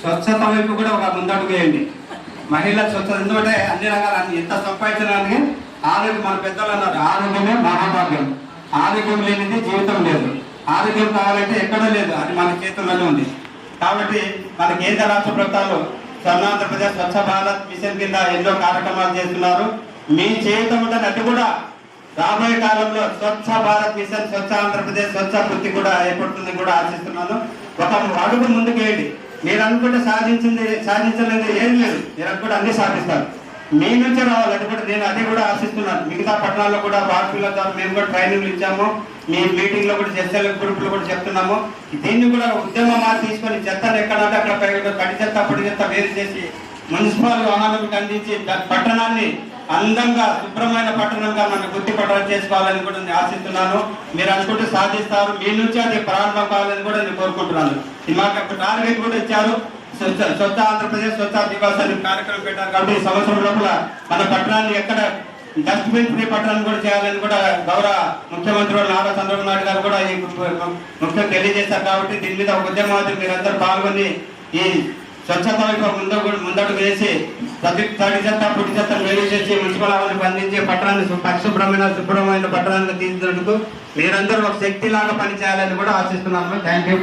స్వచ్ఛత వైపు కూడా ఒక ముందడుగు వేయండి మహిళ స్వచ్ఛత ఎందుకంటే అన్ని రకాల ఎంత సంపాదించడానికి ఆరోగ్యం మన పెద్దలు అన్నారు. ఆరోగ్యమే మహాభాగ్యం. ఆరోగ్యం లేనిది జీవితం లేదు. ఆరోగ్యం కావాలంటే ఎక్కడో లేదు. అది మన చేతుల్లోనే ఉంది. కాబట్టి మన కేంద్ర రాష్ట్ర ప్రభుత్వాలు స్వర్ణాంధ్రప్రదేశ్ స్వచ్ఛ భారత్ మిషన్ కింద ఎన్నో కార్యక్రమాలు చేస్తున్నారు. మీ చేయుతం అటు కూడా రాబోయే కాలంలో స్వచ్ఛ భారత్ మిషన్ స్వచ్ఛ ఆంధ్రప్రదేశ్ స్వచ్ఛ వృత్తి కూడా ఏర్పడుతుందని కూడా ఆశిస్తున్నాను. ఒక అడుగు ముందుకు నేను మీరు అనుకుంటే సాధించింది సాధించలేదు ఏం లేదు. మీరు అనుకుంటే అన్ని సాధిస్తారు మీ నుంచే రావాలని కూడా నేను అదే కూడా ఆశిస్తున్నాను. మిగతా పట్టణాల్లో కూడా వార్పుల ద్వారా మేము కూడా ట్రైనింగ్లు ఇచ్చాము. మీ మీటింగ్లో కూడా ఎస్ఎల్ గ్రూపులు కూడా చెప్తున్నాము. దీన్ని కూడా ఉద్యమమా తీసుకొని చెత్తను ఎక్కడంటే అక్కడ పై- కడి చెత్త పొడి చెత్త వేరు చేసి మున్సిపల్ వాహనాలకు అందించి పట్టణాన్ని అందంగా శుభ్రమైన పట్టణంగా మనం గుర్తిపట్టడం చేసుకోవాలని కూడా నేను ఆశిస్తున్నాను. మీరు అనుకుంటే సాధిస్తారు. మీ నుంచి అది ప్రారంభం కావాలని కూడా నేను కోరుకుంటున్నాను. ఇది మాకు ఒక టార్గెట్ కూడా ఇచ్చారు. స్వచ్ఛ స్వచ్ఛ ఆంధ్రప్రదేశ్ స్వచ్ఛ దివాస్ కార్యక్రమం పెట్టారు కాబట్టి ఈ సంవత్సరం లోపల మన పట్టణాన్ని ఎక్కడ డస్ట్బిన్ ఫ్రీ పట్టణం కూడా చేయాలని కూడా గౌరవ ముఖ్యమంత్రి నారా చంద్రబాబు నాయుడు గారు కూడా ఈ ముఖ్యం తెలియజేశారు కాబట్టి దీని మీద ఒక ఉద్యమాలు మీరందరూ పాల్గొని ఈ స్వచ్ఛత వైపు ముందు ముందడుగు వేసి ప్రతి తడి చెత్త పుట్టి చెత్త వేరు చేసి మున్సిపల్ అవ్వని అందించి పట్టణాన్ని పరిశుభ్రమైన శుభ్రమైన పట్టణాన్ని తీర్చినందుకు మీరందరూ ఒక శక్తి లాగా పనిచేయాలని కూడా ఆశిస్తున్నాను. Thank you